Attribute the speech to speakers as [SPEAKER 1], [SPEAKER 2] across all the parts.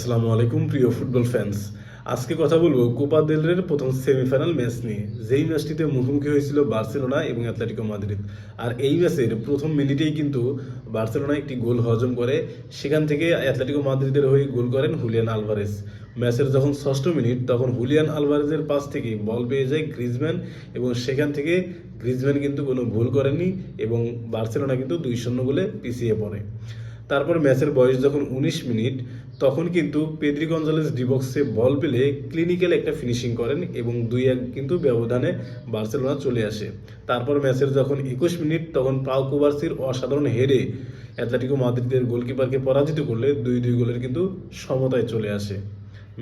[SPEAKER 1] আসসালামু আলাইকুম, প্রিয় ফুটবল ফ্যান্স আজকে কথা বলব কোপা দেল রের প্রথম সেমিফাইনাল ম্যাচ নিয়ে। যেই ম্যাচটিতে মুখোমুখি হয়েছিল বার্সেলোনা এবং অ্যাথলেটিকো মাদ্রিদ আর এই ম্যাচের প্রথম মিনিটেই কিন্তু বার্সেলোনা একটি গোল হজম করে। সেখান থেকে অ্যাথলেটিকো মাদ্রিদের হয়ে গোল করেন হুলিয়ান আলভারেজ ম্যাচের যখন ষষ্ঠ মিনিট, তখন হুলিয়ান আলভারেজের পাস থেকে বল পেয়ে যায় গ্রিজম্যান এবং সেখান থেকে গ্রিজম্যান কিন্তু কোনো ভুল করেনি এবং বার্সেলোনা কিন্তু দুই শূন্য গোলে পিছিয়ে পড়ে। তারপর ম্যাচের বয়স যখন উনিশ মিনিট তখন কিন্তু পেদ্রি গঞ্জালেস ডিবক্সে বল পেলে ক্লিনিক্যাল একটা ফিনিশিং করেন এবং দুই এক কিন্তু ব্যবধানে বার্সেলোনা চলে আসে। তারপর ম্যাচের যখন একুশ মিনিট, তখন পাও কুবার্সির অসাধারণ হেরে অ্যাথলেটিকো মাদ্রিদের গোলকিপারকে পরাজিত করলে দুই দুই গোলের কিন্তু সমতায় চলে আসে।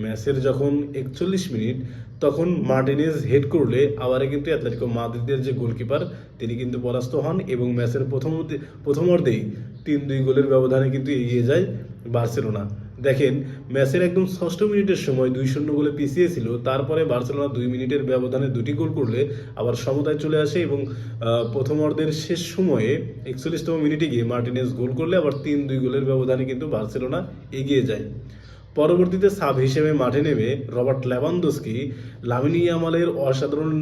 [SPEAKER 1] ম্যাচের যখন একচল্লিশ মিনিট, তখন মার্টিনেজ হেড করলে আবারে কিন্তু অ্যাথলেটিকো মাদ্রিদের যে গোলকিপার, তিনি কিন্তু পরাস্ত হন এবং ম্যাচের প্রথম প্রথমার্ধেই তিন দুই গোলের ব্যবধানে কিন্তু এগিয়ে যায় বার্সেলোনা। দেখেন ম্যাচের একদম ষষ্ঠ মিনিটের সময় দুই শূন্য গোলে পিছিয়ে ছিল তারপরে বার্সেলোনা দুই মিনিটের ব্যবধানে দুটি গোল করলে আবার সমতায় চলে আসে এবং প্রথম অর্ধের শেষ সময়ে একচল্লিশতম মিনিটে গিয়ে মার্টিনেস গোল করলে আবার তিন দুই গোলের ব্যবধানে কিন্তু বার্সেলোনা এগিয়ে যায়। পরবর্তীতে সাব হিসেবে মাঠে নেমে রবার্ট ল্যাভানদোস্কি লামিনী ইয়ামালের অসাধারণ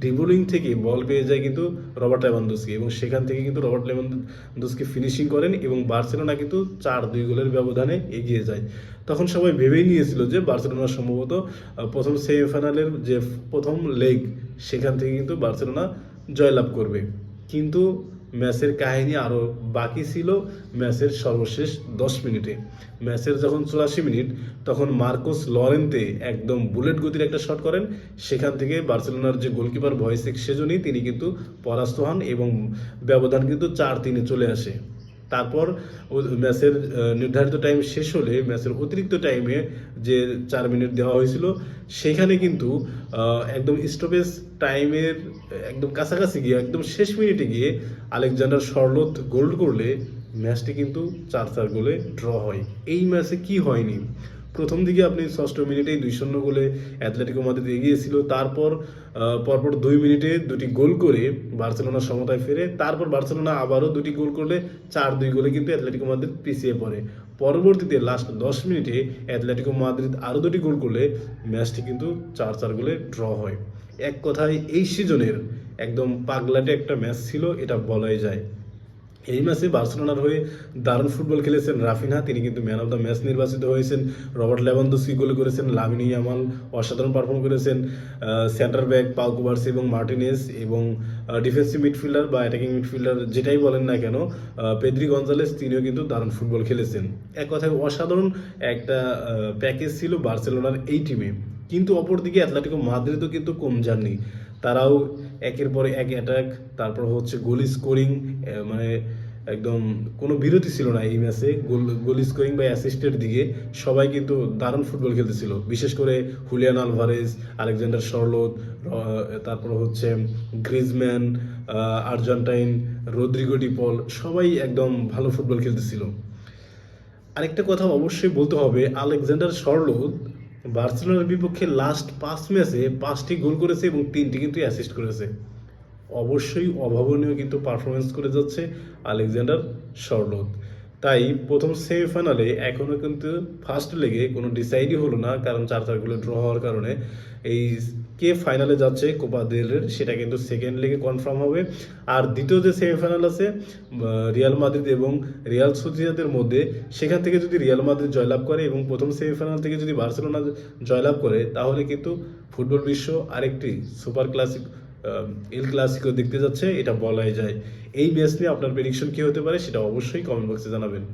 [SPEAKER 1] ড্রিবলিং থেকে বল পেয়ে যায় কিন্তু রবার্ট ল্যাভানদোস্কি এবং সেখান থেকে কিন্তু রবার্ট ল্যাভানদোস্কি ফিনিশিং করেন এবং বার্সেলোনা কিন্তু চার দুই গোলের ব্যবধানে এগিয়ে যায়। তখন সবাই ভেবেই নিয়েছিল যে বার্সেলোনা সম্ভবত প্রথম সেমিফাইনালের যে প্রথম লেগ সেখান থেকে কিন্তু বার্সেলোনা জয়লাভ করবে। কিন্তু ম্যাচের কাহিনী আরও বাকি ছিল ম্যাচের সর্বশেষ দশ মিনিটে। ম্যাচের যখন চুরাশি মিনিট, তখন মার্কোস লরেন্তে একদম বুলেট গতির একটা শট করেন। সেখান থেকে বার্সেলোনার যে গোলকিপার ভয়েসেক সেজনই তিনি কিন্তু পরাস্ত হন এবং ব্যবধান কিন্তু চার তিনে চলে আসে। তারপর ম্যাচের নির্ধারিত টাইম শেষ হলে ম্যাচের অতিরিক্ত টাইমে যে চার মিনিট দেওয়া হয়েছিল, সেখানে কিন্তু একদম স্টপেজ টাইমের একদম কাছাকাছি গিয়ে, একদম শেষ মিনিটে গিয়ে আলেকজান্ডার সরলত গোল্ড করলে ম্যাচটি কিন্তু চার চার গোলে ড্র হয়। এই ম্যাচে কি হয়নি? প্রথম দিকে আপনি ষষ্ঠ মিনিটেই দুই শূন্য গোলে অ্যাথলেটিকো মাদ্রিদ এগিয়েছিল। তারপর পরপর দুই মিনিটে দুটি গোল করে বার্সেলোনা সমতায় ফেরে। তারপর বার্সেলোনা আবারও দুটি গোল করলে চার দুই গোলে কিন্তু অ্যাথলেটিকো মাদ্রিদ পিছিয়ে পড়ে। পরবর্তীতে লাস্ট দশ মিনিটে অ্যাথলেটিকো মাদ্রিদ আরও দুটি গোল করলে ম্যাচটি কিন্তু চার চার গোলে ড্র হয়। এক কথায় এই সিজনের একদম পাগলাটে একটা ম্যাচ ছিল, এটা বলাই যায়। এই ম্যাচে বার্সেলোনার হয়ে দারুণ ফুটবল খেলেছেন রাফিনহা। তিনি কিন্তু ম্যান অফ দ্য ম্যাচ নির্বাচিত হয়েছেন। রবার্ট লেভানদোস্কি গোল করেছেন, লামিনী ইয়ামাল অসাধারণ পারফর্ম করেছেন সেন্টার ব্যাক পাউ কুবার্সি এবং মার্টিনেস এবং ডিফেন্সিভ মিডফিল্ডার বা অ্যাটাকিং মিডফিল্ডার যেটাই বলেন না কেন পেদ্রি গঞ্জালেস তিনিও কিন্তু দারুণ ফুটবল খেলেছেন। এক কথায় অসাধারণ একটা প্যাকেজ ছিল বার্সেলোনার এই টিমে কিন্তু অপরদিকে অ্যাথলেটিকো মাদ্রিদও কিন্তু কম যাননি। তারাও একের পরে এক অ্যাটাক তারপর হচ্ছে গোল স্কোরিং মানে একদম কোনো বিরতি ছিল না এই ম্যাচে গোল গোল স্কোরিং বা অ্যাসিস্টের দিকে সবাই কিন্তু দারুণ ফুটবল খেলতেছিল। বিশেষ করে হুলিয়ান আলভারেজ আলেকজান্ডার শর্লদ তারপর হচ্ছে গ্রিজম্যান আর্জেন্টাইন রদ্রিগো ডিপল সবাই একদম ভালো ফুটবল খেলতেছিল। আরেকটা কথা অবশ্যই বলতে হবে আলেকজান্ডার শর্লদ বার্সেলোনার বিপক্ষে লাস্ট পাঁচ ম্যাচে পাঁচটি গোল করেছে এবং তিনটি কিন্তু অ্যাসিস্ট করেছে। অবশ্যই অভাবনীয় কিন্তু পারফরমেন্স করে যাচ্ছে আলেকজান্ডার শর্লদ তাই প্রথম সেমিফাইনালে এখনও কিন্তু ফার্স্ট লেগে কোনো ডিসাইডই হলো না, কারণ চার চার গোলে ড্র হওয়ার কারণে। এই কে ফাইনালে যাচ্ছে কোপা দেলের সেটা কিন্তু সেকেন্ড লেগে কনফার্ম হবে। আর দ্বিতীয় যে সেমিফাইনাল আছে রিয়াল মাদ্রিদ এবং রিয়াল সোসিয়াদের মধ্যে, সেখান থেকে যদি রিয়াল মাদ্রিদ জয়লাভ করে এবং প্রথম সেমিফাইনাল থেকে যদি বার্সেলোনা জয়লাভ করে, তাহলে কিন্তু ফুটবল বিশ্ব আরেকটি সুপার ক্লাসিক এল ক্লাসিকো দেখতে যাচ্ছে, এটা বলাই যায়। এই নিয়ে আপনার প্রেডিকশন কি হতে পারে সেটা অবশ্যই কমেন্ট বক্সে জানাবেন।